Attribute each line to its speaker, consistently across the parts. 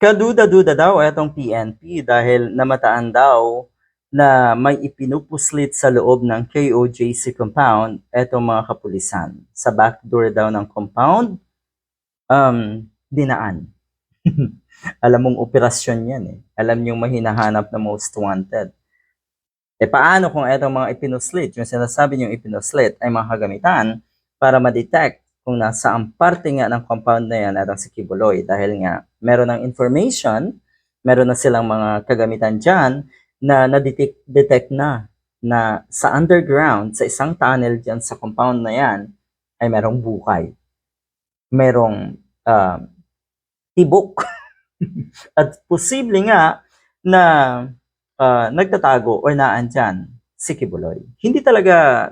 Speaker 1: Kaduda-duda daw itong PNP dahil namataan daw na may ipinupuslit sa loob ng KOJC compound etong mga kapulisan. Sa backdoor daw ng compound, um, dinaan. Alam mong operasyon yan eh. Alam yung mahinahanap na most wanted. E paano kung etong mga ipinuslit, yung sinasabi niyong ipinuslit ay mga kagamitan para ma-detect kung nasa ang parte nga ng compound na yan at si Kibuloy dahil nga meron ng information, meron na silang mga kagamitan dyan na na-detect detect na na sa underground, sa isang tunnel dyan sa compound na yan, ay merong bukay. Merong ah, tibok. At posible nga na ah, nagtatago or naandyan si Kibuloy. Hindi talaga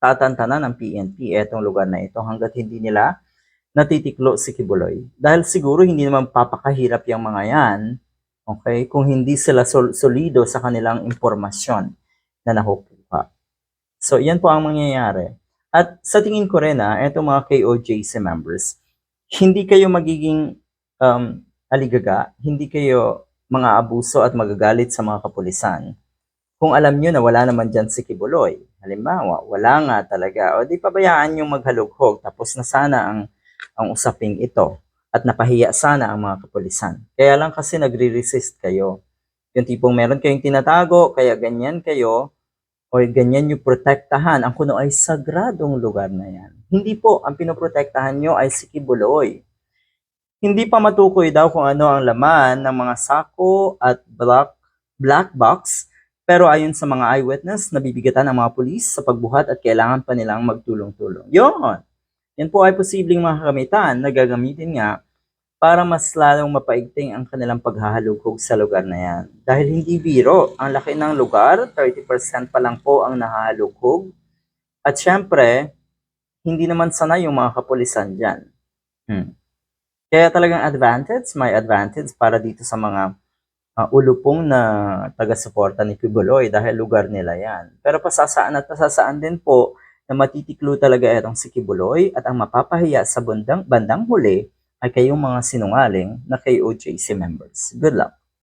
Speaker 1: tatantanan ng PNP etong lugar na ito hanggat hindi nila natitiklo si Kibuloy. Dahil siguro hindi naman papakahirap yung mga yan, okay, kung hindi sila sol- solido sa kanilang impormasyon na nakukuha. So, yan po ang mangyayari. At sa tingin ko rin, ah, etong mga KOJC members, hindi kayo magiging um, aligaga, hindi kayo mga abuso at magagalit sa mga kapulisan. Kung alam nyo na wala naman dyan si Kibuloy, halimbawa, wala nga talaga, o di pabayaan yung maghalughog, tapos na sana ang, ang usaping ito at napahiya sana ang mga kapulisan. Kaya lang kasi nagre-resist kayo. Yung tipong meron kayong tinatago, kaya ganyan kayo, o ganyan yung protektahan. Ang kuno ay sagradong lugar na yan. Hindi po, ang pinoprotektahan nyo ay si Kibuloy. Hindi pa matukoy daw kung ano ang laman ng mga sako at black, black box, pero ayon sa mga eyewitness, nabibigatan ang mga pulis sa pagbuhat at kailangan pa nilang magtulong-tulong. Yon! Yan po ay posibleng mga kagamitan na gagamitin nga para mas lalong mapaigting ang kanilang paghahalughog sa lugar na yan. Dahil hindi biro, ang laki ng lugar, 30% pa lang po ang nahahalughog. At syempre, hindi naman sanay yung mga kapulisan dyan. Hmm. Kaya talagang advantage, may advantage para dito sa mga uh, ulupong na taga-suporta ni Kibuloy dahil lugar nila yan. Pero pasasaan at pasasaan din po na matitiklo talaga itong si Kibuloy at ang mapapahiya sa bandang, bandang huli ay kayong mga sinungaling na KOJC members. Good luck!